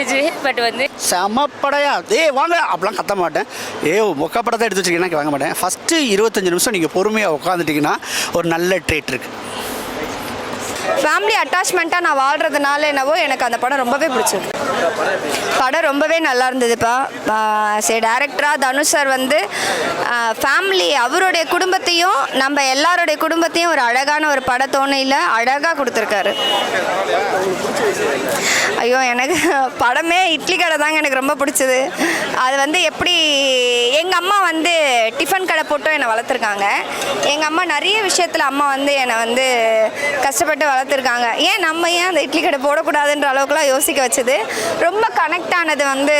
இருந்துச்சு பட் வந்து செம படையா வாங்க. அப்படிலாம் கத்த மாட்டேன். ஏ மொக்க படத்தை எடுத்து வச்சிருக்கீங்கன்னா வாங்க மாட்டேன். ஃபஸ்ட்டு இருபத்தஞ்சு நிமிஷம் நீங்கள் பொறுமையாக உட்காந்துட்டிங்கன்னா ஒரு நல்ல ட்ரீட் இருக்குது ஃபேமிலி அட்டாச்மெண்ட்டாக நான் வாழ்கிறதுனால என்னவோ எனக்கு அந்த படம் ரொம்பவே பிடிச்சிருக்கு. படம் ரொம்பவே நல்லா இருந்ததுப்பா. சரி டேரக்டராக தனுஷ் சார் வந்து ஃபேமிலி அவருடைய குடும்பத்தையும் நம்ம எல்லாருடைய குடும்பத்தையும் ஒரு அழகான ஒரு படத்தோணையில் அழகாக கொடுத்துருக்காரு. ஐயோ எனக்கு படமே இட்லி கடை தாங்க எனக்கு ரொம்ப பிடிச்சது. அது வந்து எப்படி எங்கள் அம்மா வந்து டிஃபன் கடை போட்டும் என்னை வளர்த்துருக்காங்க. எங்கள் அம்மா நிறைய விஷயத்தில் அம்மா வந்து என்னை வந்து கஷ்டப்பட்டு வளர்த்துருக்காங்க. ஏன் நம்ம ஏன் அந்த இட்லி கடை போடக்கூடாதுன்ற அளவுக்குலாம் யோசிக்க வச்சது? ரொம்ப கனெக்ட் ஆனது வந்து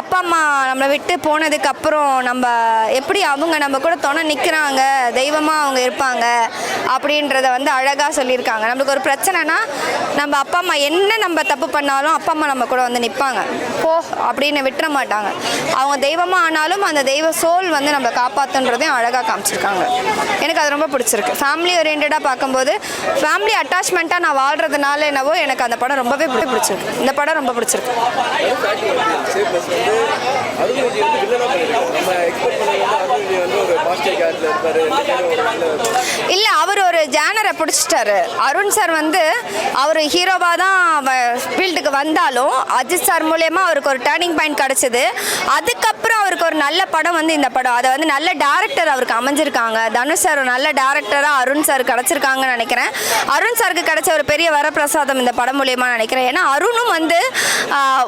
அப்பா அம்மா நம்மளை விட்டு போனதுக்கப்புறம் நம்ம எப்படி அவங்க நம்ம கூட துணை நிற்கிறாங்க தெய்வமாக அவங்க இருப்பாங்க அப்படின்றத வந்து அழகாக சொல்லியிருக்காங்க. நம்மளுக்கு ஒரு பிரச்சனைனா நம்ம அப்பா அம்மா என்ன நம்ம தப்பு பண்ணாலும் அப்பா அம்மா நம்ம கூட வந்து நிற்பாங்க போ அப்படின்னு விட்டுற மாட்டாங்க. அவங்க தெய்வமாக ஆனாலும் அந்த தெய்வ சோல் வந்து நம்ம காப்பாற்றுன்றதையும் அழகாக காமிச்சிருக்காங்க. எனக்கு அது ரொம்ப பிடிச்சிருக்கு. ஃபேமிலி ஓரியன்டாக பார்க்கும்போது ஃபேமிலி அட்டாச் அட்டாச்மெண்ட்டாக நான் வாழ்கிறதுனால என்னவோ எனக்கு அந்த படம் ரொம்பவே பிடிச்சிருக்கு. இந்த படம் ரொம்ப பிடிச்சிருக்கு. இல்லை அவர் ஒரு ஜேனரை பிடிச்சிட்டாரு. அருண் சார் வந்து அவர் ஹீரோவாக தான் ஃபீல்டுக்கு வந்தாலும் அஜித் சார் மூலயமா அவருக்கு ஒரு டேர்னிங் பாயிண்ட் கிடச்சிது. அதுக்கப்புறம் அவர் அவருக்கு ஒரு நல்ல படம் வந்து இந்த படம். அதை வந்து நல்ல டேரக்டர் அவருக்கு அமைஞ்சிருக்காங்க. தனுஷ் சார் ஒரு நல்ல டேரக்டராக அருண் சார் கிடச்சிருக்காங்கன்னு நினைக்கிறேன். அருண் சாருக்கு கிடைச்ச ஒரு பெரிய வரப்பிரசாதம் இந்த படம் மூலயமா நினைக்கிறேன். ஏன்னா அருணும் வந்து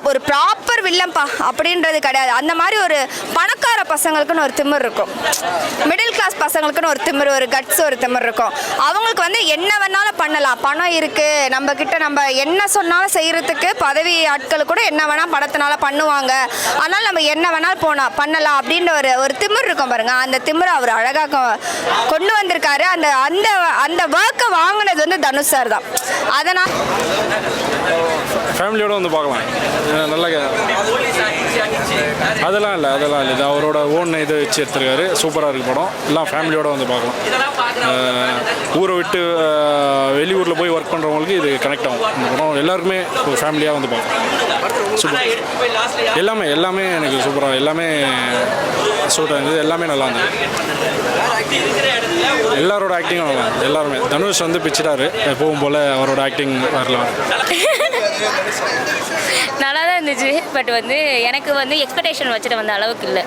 ஒரு ப்ராப்பர் வில்லம்பா அப்படின்றது கிடையாது. அந்த மாதிரி ஒரு பணக்கார பசங்களுக்குன்னு ஒரு திமிர் இருக்கும். மிடில் கிளாஸ் பசங்களுக்குன்னு ஒரு திமிர் ஒரு கட்ஸ் ஒரு திமிர் இருக்கும். அவங்களுக்கு வந்து என்ன வேணாலும் பண்ணலாம். பணம் இருக்கு. நம்ம கிட்ட நம்ம என்ன சொன்னாலும் செய்யறதுக்கு பதவி ஆட்கள் கூட என்ன வேணால் படத்தினால பண்ணுவாங்க. அதனால நம்ம என்ன வேணாலும் போனால் பண்ணலாம் அப்படின்ற ஒரு ஒரு திமிர் இருக்கும் பாருங்க. அந்த திமிரை அவர் அழகாக கொண்டு வந்திருக்காரு. அந்த அந்த அந்த ஒர்க்கை வாங்கினது வந்து தனுஷ் சார் தான். அதனால் ஃபேமிலியோடு வந்து பார்க்கலாம். நல்லா அதெல்லாம் இல்லை அதெல்லாம் இல்லை. இது அவரோட ஓன் இது வச்சு எடுத்திருக்காரு சூப்பராக இருக்கு படம். எல்லாம் ஃபேமிலியோட வந்து பார்க்கலாம். ஊரை விட்டு வெளியூரில் போய் ஒர்க் பண்ணுறவங்களுக்கு இது கனெக்ட் ஆகும். இந்த படம் எல்லாருக்குமே ஒரு ஃபேமிலியாக வந்து பார்க்கலாம். சூப்பர். எல்லாமே எல்லாமே எனக்கு சூப்பராக எல்லாமே சூட்டாக இருந்தது எல்லாமே நல்லா இருந்தது. எல்லாரோட ஆக்டிங்கும் நல்லா எல்லாருமே. தனுஷ் வந்து பிச்சிட்டாரு. எப்பவும் போல் அவரோட ஆக்டிங் வரலாம் நல்லா தான் இருந்துச்சு. பட் வந்து எனக்கு வந்து எக்ஸ்பெக்டேஷன் வச்சுட்டு வந்த அளவுக்கு இல்லை.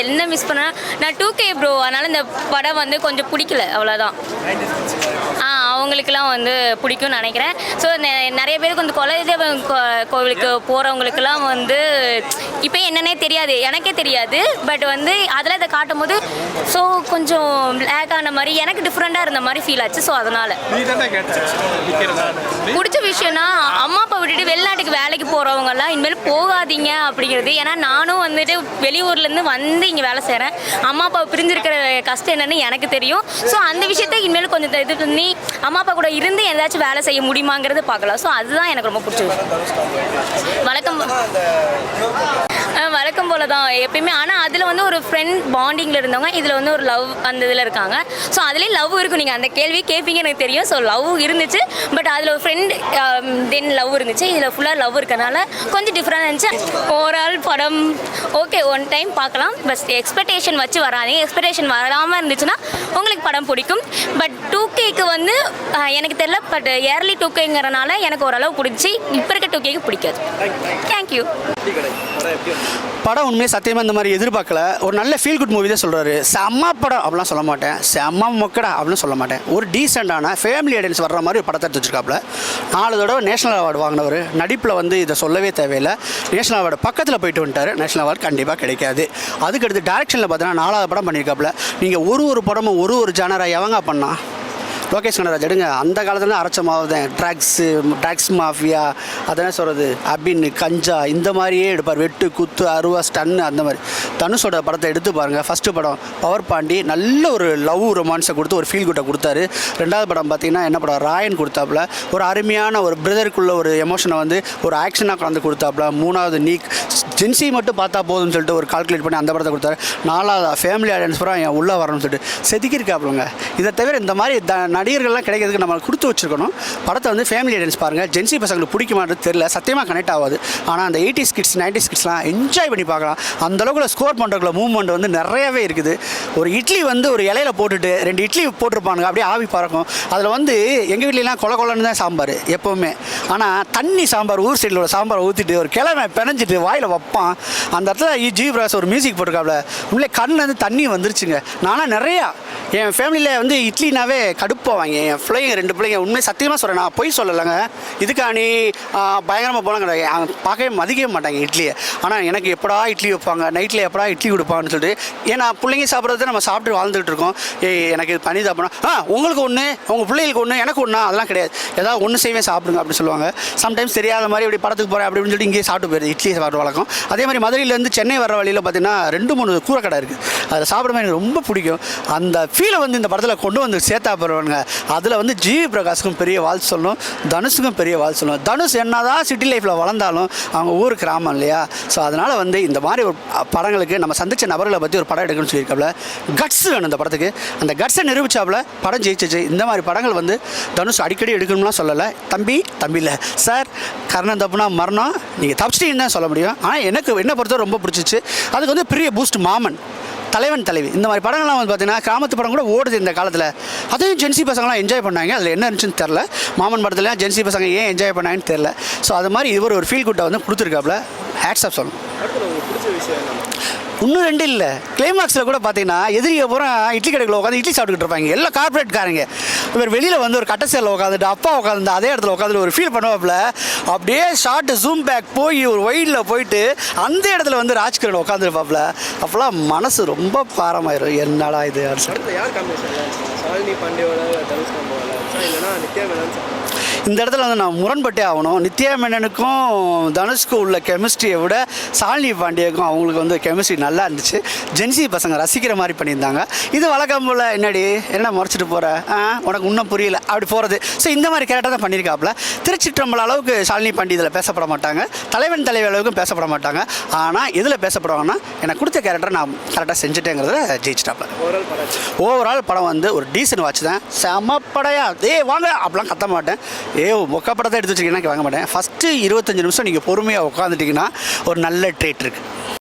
என்ன மிஸ் பண்ணா? நான் டூ கே ப்ரோ அதனால் இந்த படம் வந்து கொஞ்சம் பிடிக்கல. அவ்வளோதான் ஆ அவங்களுக்கெல்லாம் வந்து பிடிக்கும்னு நினைக்கிறேன். ஸோ நிறைய பேருக்கு வந்து குலதெய்வம் கோவிலுக்கு போகிறவங்களுக்கெல்லாம் வந்து இப்போ என்னன்னே தெரியாது. எனக்கே தெரியாது. பட் வந்து அதில் இதை காட்டும் போது ஸோ கொஞ்சம் லேக் ஆன மாதிரி எனக்கு டிஃப்ரெண்ட்டாக இருந்த மாதிரி ஃபீல் ஆச்சு. ஸோ அதனால். பிடிச்ச விஷயம்னா அம்மா அப்பா விட்டுட்டு வெளிநாட்டுக்கு வேலைக்கு போகிறவங்கலாம் இனிமேல் போகாதீங்க அப்படிங்கிறது. ஏன்னா நானும் வந்துட்டு வெளியூர்லேருந்து வந்து இங்கே வேலை செய்கிறேன் அம்மா அப்பா பிரிஞ்சிருக்கிற கஷ்டம் என்னன்னு எனக்கு தெரியும். ஸோ அந்த விஷயத்தை இனிமேல் கொஞ்சம் இது பண்ணி அம்மா அப்பா கூட இருந்து ஏதாச்சும் வேலை செய்ய முடியுமாங்கிறது பார்க்கலாம். ஸோ அதுதான் எனக்கு ரொம்ப பிடிச்சது. வணக்கம். வழக்கம் போல தான் எப்பயுமே. ஆனால் அதில் வந்து ஒரு ஃப்ரெண்ட் பாண்டிங்கில் இருந்தவங்க இதில் வந்து ஒரு லவ் அந்த இதில் இருக்காங்க. ஸோ அதுலேயே லவ் இருக்கும் நீங்கள் அந்த கேள்வி கேட்பீங்க எனக்கு தெரியும். ஸோ லவ் இருந்துச்சு. பட் அதில் ஒரு ஃப்ரெண்ட் தென் லவ் இருந்துச்சு. இதில் ஃபுல்லாக லவ் இருக்கனால கொஞ்சம் டிஃப்ரெண்ட் இருந்துச்சு. ஓவரால் படம் ஓகே ஒன் டைம் பார்க்கலாம். பட் எக்ஸ்பெக்டேஷன் வச்சு வராதீங்க. எக்ஸ்பெக்டேஷன் வராமல் இருந்துச்சுன்னா உங்களுக்கு படம் பிடிக்கும். பட் டூ கேக்கு வந்து எனக்கு தெரியல. பட் இயர்லி டூ கேங்கிறனால எனக்கு ஓரளவு பிடிச்சி. இப்போ இருக்க டூ கேக்கு பிடிக்காது. தேங்க்யூ படம் உண்மையாக சத்தியமாக இந்த மாதிரி எதிர்பார்க்கல. ஒரு நல்ல ஃபீல் குட் மூவி தான் சொல்கிறாரு செம்ம படம் அப்படிலாம் சொல்ல மாட்டேன். செம்ம மொக்கடா அப்படின்னு சொல்ல மாட்டேன். ஒரு டீசெண்டான ஃபேமிலி அடென்ஸ் வர்ற மாதிரி ஒரு படத்தை எடுத்து வச்சிருக்காப்புல. நாலு தடவை நேஷனல் அவார்டு வாங்கினவர். நடிப்பில் வந்து இதை சொல்லவே தேவையில்லை. நேஷனல் அவார்டு பக்கத்தில் போயிட்டு வந்துட்டார். நேஷனல் அவார்டு கண்டிப்பாக கிடைக்காது. அதுக்கடுத்து டேரக்ஷனில் பார்த்தீங்கன்னா நாலாவது படம் பண்ணியிருக்காப்புல. நீங்கள் ஒரு ஒரு படமும் ஒரு ஒரு ஜானராக எவங்க பண்ணால் லோகேஷ் கனராஜ் எடுங்க. அந்த காலத்துல அரைச்ச மாவு தான். ட்ரக்ஸு ட்ரக்ஸ் மாஃபியா அதெல்லாம் சொல்கிறது அபின் கஞ்சா இந்த மாதிரியே எடுப்பார். வெட்டு குத்து அருவா ஸ்டன்னு அந்த மாதிரி. தனுஷோட படத்தை எடுத்து பாருங்கள் ஃபஸ்ட்டு படம் பவர் பாண்டி நல்ல ஒரு லவ் ரொமான்ஸை கொடுத்து ஒரு ஃபீல் குட்டை கொடுத்தாரு. ரெண்டாவது படம் பார்த்தீங்கன்னா என்ன படம்? ராயன் கொடுத்தாப்புல. ஒரு அருமையான ஒரு பிரதருக்குள்ள ஒரு எமோஷனை வந்து ஒரு ஆக்ஷனாக கலந்து கொடுத்தாப்புல. மூணாவது நீக். ஜென்சி மட்டும் பார்த்தா போதும்னு சொல்லிட்டு ஒரு கால்குலேட் பண்ணி அந்த படத்தை கொடுத்தாரு. நாலாவது ஃபேமிலி ஆடியன்ஸ் பூரா என் உள்ளே வரணும்னு சொல்லிட்டு. செதுக்கியிருக்காப்புலங்க. இதை தவிர இந்த மாதிரி த நடிகர்கள்லாம் கிடைக்கிறதுக்கு நம்ம கொடுத்து வச்சிருக்கணும். படத்தை வந்து ஃபேமிலி ஆடியன்ஸ் பாருங்கள் ஜென்சி பசங்களுக்கு பிடிக்குமான்றது தெரியல. சத்தியமாக கனெக்ட் ஆகாது. ஆனால் அந்த எயிட்டிஸ் கிட்ஸ் நைன்டிஸ் கிட்ஸ்லாம் என்ஜாய் பண்ணி பார்க்கலாம். அந்த ஸ்கோர் பண்ணுறக்குள்ள மூவ்மெண்ட் வந்து நிறையவே இருக்குது. ஒரு இட்லி வந்து ஒரு இலையில போட்டுட்டு ரெண்டு இட்லி போட்டிருப்பானுங்க. அப்படியே ஆவி பறக்கும். அதில் வந்து எங்கள் வீட்லலாம் கொல கொலன்னு தான் சாம்பார் எப்போவுமே. ஆனால் தண்ணி சாம்பார் ஊர் சைடில் உள்ள சாம்பார் ஊற்றிட்டு ஒரு கிழமை பிணைஞ்சிட்டு வாயில் வைப்பான். அந்த இடத்துல இ- ஜி. பிரகாஷ் ஒரு மியூசிக் போட்டிருக்காப்ல. உள்ளே கண்ணுலேருந்து தண்ணி வந்துருச்சுங்க. நானும் நிறையா என் ஃபேமிலியில் வந்து இட்லினாவே போவாங்க. என் பிள்ளைங்க ரெண்டு பிள்ளைங்க. உண்மை சத்தியமாக சொல்கிறேன் நான் பொய் சொல்லலைங்க. இதுக்காணி பயங்கரமாக போலாம் கிடையாது. அவங்க பார்க்கவே மதிக்கவே மாட்டாங்க இட்லியை. ஆனால் எனக்கு எப்படா இட்லி வைப்பாங்க? நைட்டில் எப்படா இட்லி கொடுப்பாங்கன்னு சொல்லிட்டு. ஏன்னா பிள்ளைங்க சாப்பிட்றத நம்ம சாப்பிட்டு வாழ்ந்துட்டு இருக்கோம். ஏய் எனக்கு இது பண்ணி சாப்பிடணும் ஆ உங்களுக்கு ஒன்று உங்கள் பிள்ளைகளுக்கு ஒன்று எனக்கு ஒன்றா அதெல்லாம் கிடையாது. ஏதாவது ஒன்று செய்வேன் சாப்பிடுங்க அப்படின்னு சொல்லுவாங்க. சம்டைம்ஸ் தெரியாத மாதிரி இப்படி படத்துக்கு போகிறேன் அப்படின்னு சொல்லிட்டு இங்கேயே சாப்பிட்டு போயிருது இட்லி சாப்பிட்ற வழக்கம். அதே மாதிரி மதுரையிலேருந்து சென்னை வர வழியில் பார்த்தீங்கன்னா ரெண்டு மூணு கூரை கடை இருக்குது அதில் சாப்பிடும்போது எனக்கு ரொம்ப பிடிக்கும். அந்த ஃபீலை வந்து இந்த படத்தில் கொண்டு வந்து சேர்த்தா போகிறவங்க அதில் வந்து ஜி பிரகாஷுக்கும் பெரிய வாழ்த்து சொல்லணும். தனுஷுக்கும் பெரிய வாழ்த்து சொல்லணும். தனுஷ் என்னதான் சிட்டி லைஃப்பில் வளர்ந்தாலும் அவங்க ஊர் கிராமம் இல்லையா? ஸோ அதனால் வந்து இந்த மாதிரி ஒரு படங்களுக்கு நம்ம சந்திச்ச நபர்களை பற்றி ஒரு படம் எடுக்கணும்னு சொல்லியிருக்காப்புல கட்ஸ் வேணும் இந்த படத்துக்கு. அந்த கட்ஸை நிரூபிச்சாப்புல படம் ஜெயிச்சிச்சு. இந்த மாதிரி படங்கள் வந்து தனுஷ் அடிக்கடி எடுக்கணும்லாம் சொல்லலை. தம்பி தம்பி இல்லை. சார் கர்ணன் தப்புனா மரணம். நீங்கள் தப்பிச்சிட்டீங்கன்னு தான் சொல்ல முடியும். ஆனால் எனக்கு என்ன பொறுத்தவரை ரொம்ப பிடிச்சிச்சு. அதுக்கு வந்து பெரிய பூஸ்ட் மாமன். தலைவன் தலைவி. இந்த மாதிரி படங்கள்லாம் வந்து பார்த்தீங்கன்னா கிராமத்து படம் கூட ஓடுது இந்த காலத்தில். அதையும் ஜென்சி பசங்களாம் என்ஜாய் பண்ணாங்க. அதில் என்ன இருந்துச்சுன்னு தெரில மாமன் படத்தில் ஜென்சி பசங்க ஏன் என்ஜாய் பண்ணாங்கன்னு தெரில ஸோ அது மாதிரி இவர் ஒரு ஃபீல் குட்டை வந்து கொடுத்துருக்காப்புல. ஹேட்ஸ்அப் சொல்லணும். இன்னும் ரெண்டு இல்லை. கிளைமாக்ஸில் கூட பார்த்தீங்கன்னா எதிரியை பூரா இட்லி கடைக்குள்ள உட்காந்து இட்லி சாப்பிட்டுக்கிட்டு இருப்பாங்க. எல்லாம் கார்பரேட் காரங்க. இவர் வெளியில் வந்து ஒரு கட்ட சேரில் உட்காந்துட்டு அப்பா உட்காந்து அதே இடத்துல உட்காந்து ஒரு ஃபீல் பண்ணுவாப்புல. அப்படியே ஷார்ட்டு ஜூம் பேக் போய் ஒரு ஒயிடில் போயிட்டு அந்த இடத்துல வந்து ராஜ்கிரண் உட்காந்துருப்பாப்புல அப்போல்லாம் மனசு ரொம்ப பாரமாயிரும். என்னடா இது அப்படின்னு சொல்லிட்டு. யார் ஷாலினி பாண்டியோட தனுஷ் காம்போவில் இல்லைன்னா நித்யா மேனன் இந்த இடத்துல வந்து நான் முரண்பட்டே ஆகணும். நித்யா மேனனுக்கும் தனுஷ்க்கும் உள்ள கெமிஸ்ட்ரியை விட சாலினி பாண்டியக்கும் அவங்களுக்கு வந்து கெமிஸ்ட்ரி நல்லா இருந்துச்சு. ஜென்சி பசங்க ரசிக்கிற மாதிரி பண்ணியிருந்தாங்க. இது வழக்கம் போல் என்னடி? என்ன முறைச்சிட்டு போகிற ஆ உனக்கு இன்னும் புரியல. அப்படி போகிறது ஸோ இந்த மாதிரி கேரக்டர் தான் பண்ணியிருக்காப்புல. திருச்சிற்றம்பல அளவுக்கு சாலினி பாண்டி இதில் பேசப்பட மாட்டாங்க. தலைவன் தலைவர் அளவுக்கும் பேசப்பட மாட்டாங்க. ஆனால் எதில் பேசப்படுவாங்கன்னா எனக்கு கொடுத்த கேரக்டர் நான் கரெக்டாக செஞ்சுட்டேங்கிறத ஜெயிச்சிட்டாப்பேன் ஓவரால் படம் வந்து ஒரு டீசன்ட் வாட்ச் தான். செம படையா. வாங்க. அப்படிலாம் கத்த மாட்டேன். ஏ மொக்க படத்தை எடுத்து வச்சிருக்கீங்கன்னா வாங்க மாட்டேன். ஃபஸ்ட்டு இருபத்தஞ்சு நிமிஷம் நீங்கள் பொறுமையாக உட்காந்துட்டிங்கன்னா ஒரு நல்ல ட்ரேட் இருக்குது